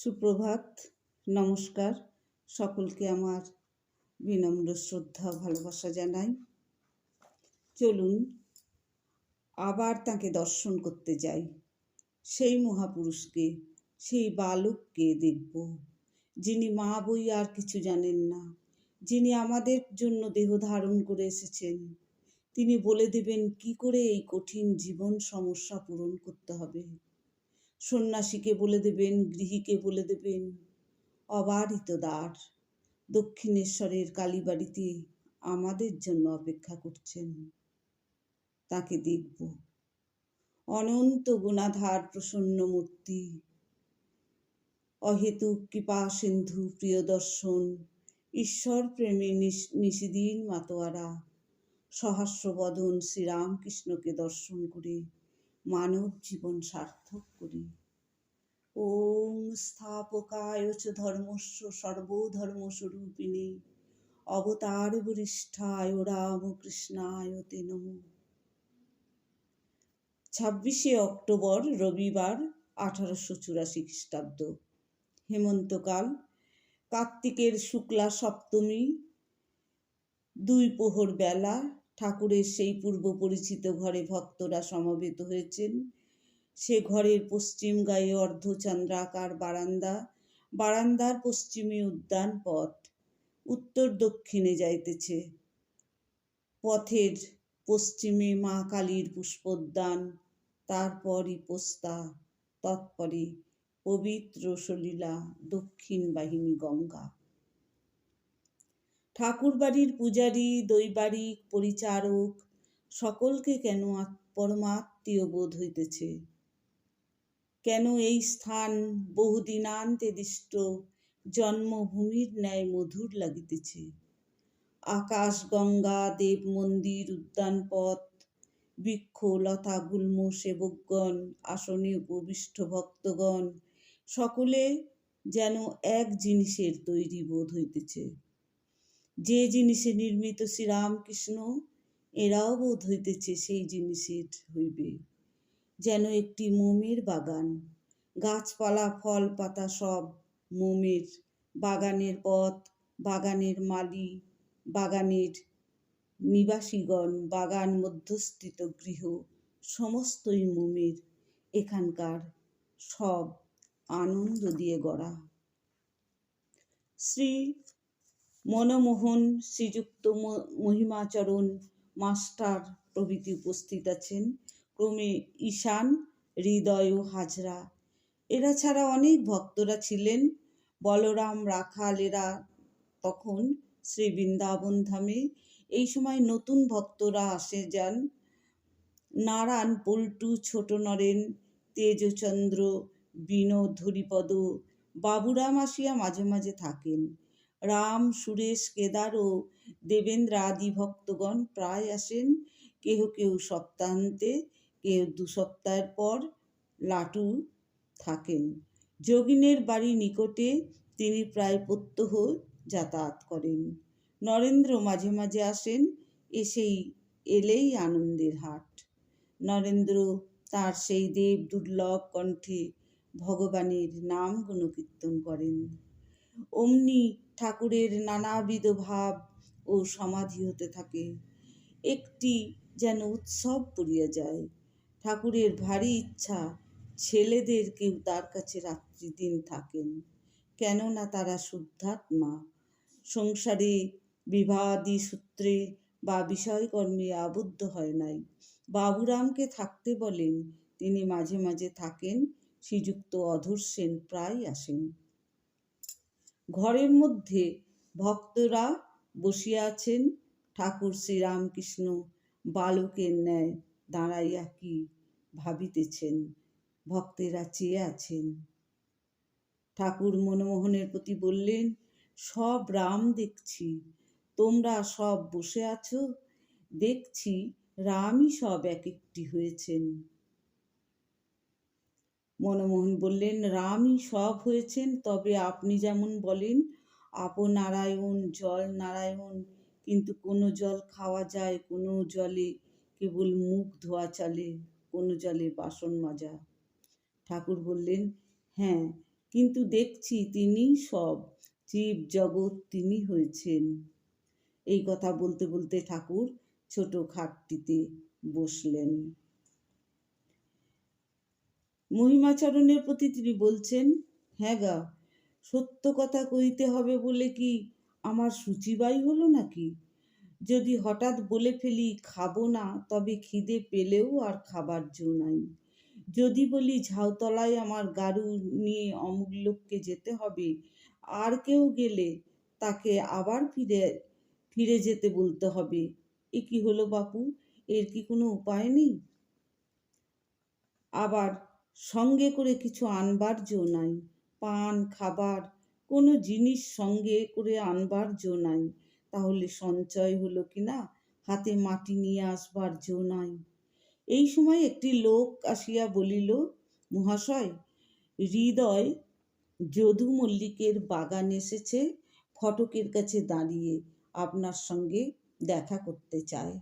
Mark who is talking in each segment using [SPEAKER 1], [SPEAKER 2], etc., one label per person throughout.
[SPEAKER 1] সুপ্রভাত, নমস্কার। সকলকে আমার বিনম্র শ্রদ্ধা ভালোবাসা জানাই। চলুন, আবার তাকে দর্শন করতে যাই। সেই মহাপুরুষকে, সেই বালককে দেখব, যিনি মা বই আর কিছু জানেন না, যিনি আমাদের জন্য দেহ ধারণ করে এসেছেন। তিনি বলে দেবেন, কি করে এই কঠিন জীবন সমস্যা পূরণ করতে হবে? সন্ন্যাসীকে বলে দেবেন, গৃহীকে বলে দেবেন, অবারিত দ্বার। দক্ষিণেশ্বরের কালীবাড়িতে আমাদের জন্য অপেক্ষা করছেন। তাকে দেখব। অনন্ত গুণাধার প্রসন্ন মূর্তি। অহেতুক কৃপা সিন্ধু প্রিয় দর্শন ঈশ্বর প্রেমে নিশিদিন মাতোয়ারা। সহস্র বদন শ্রীরামকৃষ্ণকে দর্শন করে মানব জীবন সার্থক করি। ওম স্থাপকায় চ ধর্মস্ব সর্বধর্মস্বরূপিণী অবতার বরিষ্ঠায় রামকৃষ্ণায় তে নম। ছাব্বিশে অক্টোবর রবিবার আঠারোশো চুরাশি খ্রিস্টাব্দ। হেমন্তকাল, কার্তিকের শুক্লা সপ্তমী, দুই পোহর বেলা ঠাকুরের সেই পূর্ব পরিচিত ঘরে ভক্তরা সমবেত হয়েছেন। সে ঘরের পশ্চিম গায়ে অর্ধচন্দ্রাকার বারান্দা, বারান্দার পশ্চিমে উদ্যান পথ, উত্তর দক্ষিণে যাইতেছে। পথের পশ্চিমে মা কালীর পুষ্পোদ্যান, তারপরই পোস্তা তৎপরে পবিত্র সলীলা দক্ষিণ বাহিনী গঙ্গা। ঠাকুরবাড়ির পূজারী দৈবারিক পরিচারক, সকলকে কেন পরমাত্মীয় বোধ হইতেছে? কেন এই স্থান বহুদিনান্তে দিষ্ট জন্মভূমির ন্যায় মধুর লাগিতেছে? আকাশ, গঙ্গা, দেব মন্দির, উদ্যান পথ, বৃক্ষ, লতা, গুল্ম, সেবকগণ, আসনে উপবিষ্ট ভক্তগণ, সকলে যেন এক জিনিসের তৈরি বোধ হইতেছে। যে জিনিসে নির্মিত শ্রীরামকৃষ্ণ, এরাও বোধ হইতেছে সেই জিনিসের হইবে। যেন একটি মোমের বাগান, গাছপালা, ফল, পাতা সব মোমের বাগানের পথ, বাগানের মালি, বাগানের নিবাসীগণ, বাগান মধ্যস্থিত গৃহ, সমস্তই মোমের। এখানকার সব আনন্দ দিয়ে গড়া। শ্রী মনমোহন শ্রীযুক্ত মহিমাচরণ মাস্টার প্রভৃতি উপস্থিত আছেন। ক্রমে ঈশান, হৃদয় হাজরা। এরা ছাড়া অনেক ভক্তরা ছিলেন। বলরাম, রাখাল, এরা তখন শ্রী বৃন্দাবন ধামে। এই সময় নতুন ভক্তরা আসে যান। নারায়ণ, পল্টু, ছোট নরেন, তেজচন্দ্র, বিনোদ ধরিপদ বাবুরাম আসিয়া মাঝে মাঝে থাকেন। রাম, সুরেশ, কেদার ও দেবেন্দ্র আদি ভক্তগণ প্রায় আসেন। কেহ কেউ সপ্তাহান্তে কেউ দু সপ্তাহের পর লাটু থাকেন। যোগিনের বাড়ি নিকটে তিনি প্রায় প্রত্যহ যাতায়াত করেন। নরেন্দ্র মাঝে মাঝে আসেন, এসেই এলেই আনন্দের হাট। নরেন্দ্র তার সেই দেব দুর্লভ কণ্ঠে ভগবানের নাম গুণকীর্তন করেন। অমনি ঠাকুরের নানাবিধ ভাব ও সমাধি হতে থাকে। একটি যেন উৎসব পড়িয়া যায়। ঠাকুরের ভারী ইচ্ছা ছেলেদের কেউ তার কাছে রাত্রি দিন থাকেন। কেননা তারা শুদ্ধাত্মা। সংসারে বিবাদী সূত্রে বা বিষয়কর্মে আবদ্ধ হয় নাই। বাবুরামকে থাকতে বলেন, তিনি মাঝে মাঝে থাকেন, শ্রীযুক্ত অধর সেন প্রায় আসেন। ঘরের মধ্যে ভক্তরা বসিয়া আছেন ঠাকুর শ্রীরামকৃষ্ণ বালকের ন্যায় দাঁড়াইয়া কি ভাবিতেছেন? ভক্তেরা চেয়ে আছেন। ঠাকুর মনমোহনের প্রতি বললেন, সব রাম দেখছি। তোমরা সব বসে আছো। দেখছি রামই সব এক একটি হয়েছেন। মনমোহন বললেন, রামই সব হয়েছেন, তবে আপনি যেমন বলেন, আপনারায়ণ, জল নারায়ণ, কিন্তু কোনো জল খাওয়া যায়, কোনো জলে কেবল মুখ ধোয়া চলে, কোনো জলে বাসন মাজা। ঠাকুর বললেন হ্যাঁ কিন্তু দেখছি তিনি সব, জীব জগৎ তিনি হয়েছেন। এই কথা বলতে বলতে ঠাকুর ছোট খাটটিতে বসলেন। মহিমাচরণের প্রতি তিনি বলছেন হ্যাঁ গা, সত্য কথা কইতে হবে বলে কি আমার সূচিবাই হলো নাকি? যদি হঠাৎ বলে ফেলি খাব না, তবে খিদে পেলেও আর খাবার জো নাই। যদি বলি ঝাউতলায় আমার গাড়ু নিয়ে অমুক লোককে যেতে হবে, আর কেউ গেলে তাকে আবার ফিরে ফিরে যেতে বলতে হবে। এ কি হলো বাপু? এর কি কোনো উপায় নেই? আবার সঙ্গে করে কিছু আনবার জো নাই। পান, খাবার, কোনো জিনিস সঙ্গে করে আনবার জো নাই। তাহলে সঞ্চয় হলো কি না? হাতে মাটি নিয়ে আসবার জো নাই। এই সময় একটি লোক আসিয়া বলিল, মহাশয়, হৃদয় যদু মল্লিকের বাগান এসেছে। ফটকের কাছে দাঁড়িয়ে আপনার সঙ্গে দেখা করতে চায়।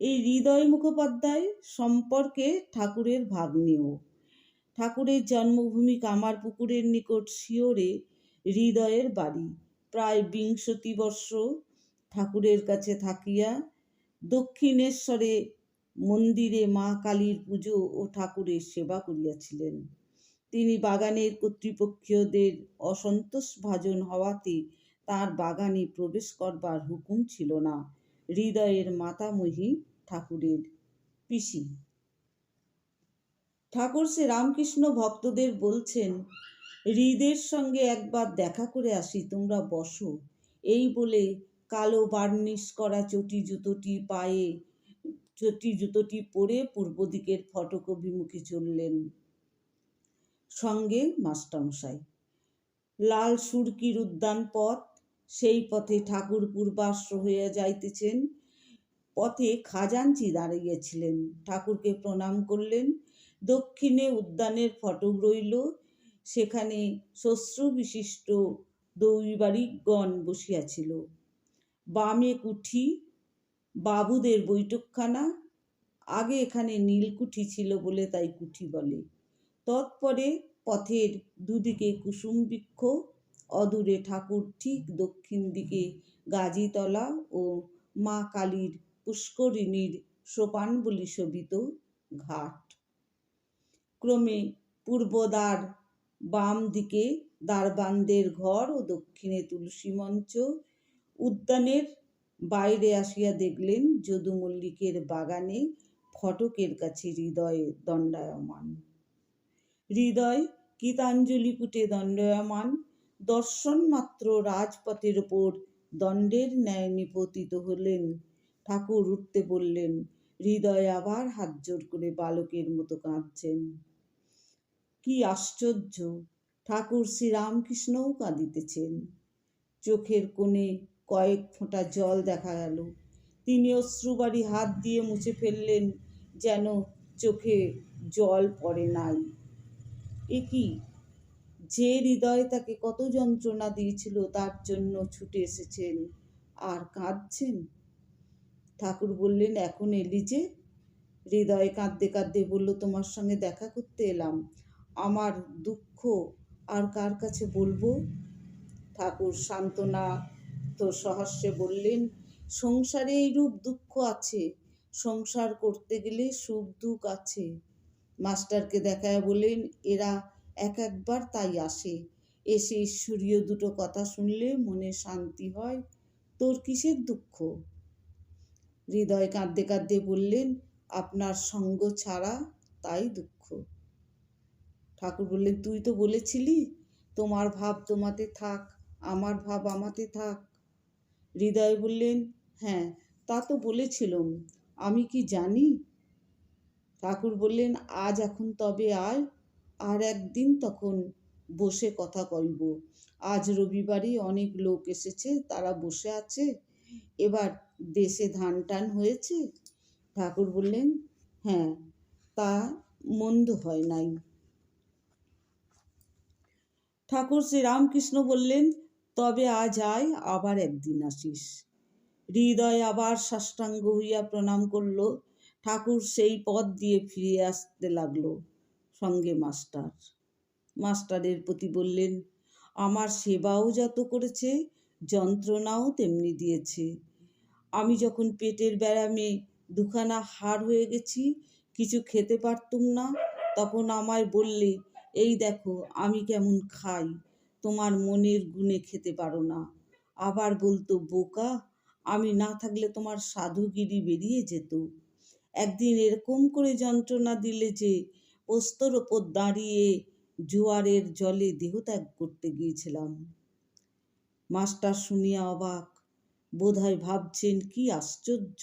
[SPEAKER 1] এই হৃদয় মুখোপাধ্যায় সম্পর্কে ঠাকুরের ভাগ্নেও ঠাকুরের জন্মভূমি কামার পুকুরের নিকট শিওরে হৃদয়ের বাড়ি। প্রায় বিংশতি বর্ষ ঠাকুরের কাছে থাকিয়া দক্ষিণেশ্বরে মন্দিরে মা কালীর পুজো ও ঠাকুরের সেবা করিয়াছিলেন। তিনি বাগানের কর্তৃপক্ষীয়দের অসন্তোষ ভাজন হওয়াতে তার বাগানে প্রবেশ করবার হুকুম ছিল না। হৃদয়ের মাতামহী ঠাকুরের পিসি। ঠাকুর শ্রী রামকৃষ্ণ ভক্তদের বলছেন, হৃদের সঙ্গে একবার দেখা করে আসি, তোমরা বসো। এই বলে কালো বার্নিশ করা চটি জুতোটি পায়ে, চটি জুতোটি পরে পূর্ব দিকের ফটক অভিমুখে চললেন সঙ্গে মাস্টারমশাই। লাল সুরকির উদ্যান পথ, সেই পথে ঠাকুর পূর্বাশ্র হইয়া যাইতেছেন। পথে খাজাঞ্চি দাঁড়িয়েছিলেন। ঠাকুরকে প্রণাম করলেন। দক্ষিণে উদ্যানের ফটক রইল। সেখানে শস্ত্র বিশিষ্ট দৈবারিকগণ বসিয়াছিল। বামে কুঠি, বাবুদের বৈঠকখানা, আগে এখানে নীলকুঠি ছিল বলে তাই কুঠি বলে। তৎপরে পথের দুদিকে কুসুম বৃক্ষ, অদূরে ঠাকুর ঠিক দক্ষিণ দিকে গাজীতলা ও মা কালীর পুষ্করিণীর সোপান বলি শোভিত ঘাট। ক্রমে পূর্বদ্বার বাম দিকে দ্বারবান্দের ঘর ও দক্ষিণে তুলসী মঞ্চ। উদ্যানের বাইরে আসিয়া দেখলেন যদু মল্লিকের বাগানে ফটকের কাছে হৃদয়ে দণ্ডায়মান। হৃদয় গীতাঞ্জলি পুটে দণ্ডায়মান দর্শন মাত্র রাজপথের ওপর দণ্ডের ন্যায় নিপতিত হলেন ঠাকুর উঠতে বললেন, হৃদয় আবার হাত জোর করে বালকের মতো কাঁদছেন। কি আশ্চর্য, ঠাকুর শ্রীরামকৃষ্ণও কাঁদিতেছেন। চোখের কোণে কয়েক ফোঁটা জল দেখা গেল। তিনি অশ্রুবাড়ি হাত দিয়ে মুছে ফেললেন, যেন চোখে জল পড়ে নাই। এ কি, যে হৃদয় তাকে কত যন্ত্রণা দিয়েছিল, তার জন্য ছুটে এসেছেন। আর কাঁদছেন? ঠাকুর বললেন, এখন এলি যে? হৃদয় কাঁদতে কাঁদতে বলল, তোমার সঙ্গে দেখা করতে এলাম। আমার দুঃখ আর কার কাছে বলব? ঠাকুর সান্ত্বনা তো সহস্যে বললেন, সংসারে এইরূপ দুঃখ আছে। সংসার করতে গেলে সুখ দুঃখ আছে। মাস্টারকে দেখায় বললেন এরা এক একবার তাই আসে। এসে ঈশ্বরীয় দুটো কথা শুনলে মনে শান্তি হয়। তোর কিসের দুঃখ? হৃদয় কাঁদতে কাঁদতে বললেন, আপনার সঙ্গ ছাড়া তাই দুঃখ। ঠাকুর বললেন, তুই তো বলেছিলি, তোমার ভাব তোমাতে থাক, আমার ভাব আমাতে থাক। হৃদয় বললেন হ্যাঁ তা তো বলেছিলাম, আমি কি জানি? ঠাকুর বললেন, আজ এখন তবে আয়, আর একদিন তখন বসে কথা কইব। আজ রবিবারে অনেক লোক এসেছে, তারা বসে আছে এবার দেশে ধান টান হয়েছে? ঠাকুর বললেন হ্যাঁ তা মন্দ হয় নাই। ঠাকুর শ্রী রামকৃষ্ণ বললেন, তবে আজ আয়, আবার একদিন আসিস। হৃদয় আবার সাষ্টাঙ্গ হইয়া প্রণাম করল। ঠাকুর সেই পথ দিয়ে ফিরে আসতে লাগল সঙ্গে মাস্টার। মাস্টারের প্রতি বললেন, আমার সেবাও যত করেছে যন্ত্রণাও তেমনি দিয়েছে। আমি যখন পেটের ব্যায়ামে দুখানা হাড় হয়ে গেছি, কিছু খেতে পারতুম না, তখন আমায় বললে, এই দেখো, আমি কেমন খাই, তোমার মনের গুণে খেতে পারো না। আবার বলতো, বোকা, আমি না থাকলে তোমার সাধুগিরি বেরিয়ে যেত। একদিন এরকম করে যন্ত্রণা দিলে যে, পোস্তর ওপর দাঁড়িয়ে জোয়ারের জলে দেহত্যাগ করতে গিয়েছিলাম। মাস্টার শুনিয়া অবাক। বোধহয় ভাবছেন, কি আশ্চর্য!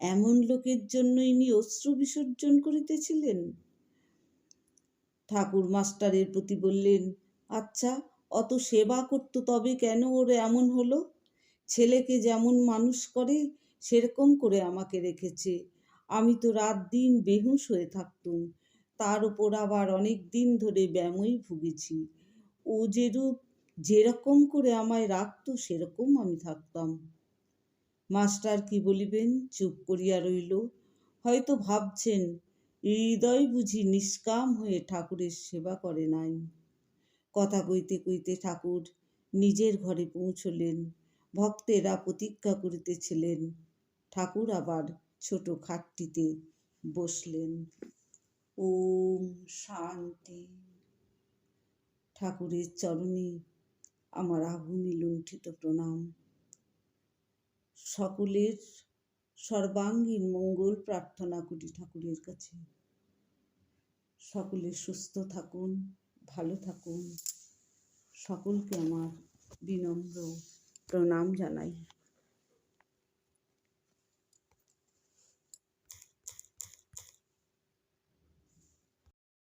[SPEAKER 1] এমন লোকের জন্য ইনি অশ্রু বিসর্জন করিতেছিলেন? ঠাকুর মাস্টারের প্রতি বললেন আচ্ছা অত সেবা করতো তবে কেন ওর এমন হলো? ছেলেকে যেমন মানুষ করে, সেরকম করে আমাকে রেখেছে। আমি তো রাত দিন বেহুশ হয়ে থাকতুম। তার উপর আবার অনেক দিন ধরে ব্যামোই ভুগেছি। ও যেরূপ যেরকম করে আমায় রাখতো, সেরকম আমি থাকতাম। মাস্টার কি বলিবেন? চুপ করিয়া রইল। হয়তো ভাবছেন, হৃদয় বুঝি নিষ্কাম হয়ে ঠাকুরের সেবা করে নাই। কথা কইতে কইতে ঠাকুর নিজের ঘরে পৌঁছলেন। ভক্তেরা প্রতীক্ষা করিতেছিলেন। ঠাকুর আবার ছোট খাটটিতে বসলেন। ওম শান্তি। ঠাকুরের চরণে আমার আগুনি লুণ্ঠিত প্রণাম। সকলের সর্বাঙ্গীন মঙ্গল প্রার্থনা করি ঠাকুরের কাছে। সকলে সুস্থ থাকুন, ভালো থাকুন। সকলকে আমার বিনম্র প্রণাম জানাই।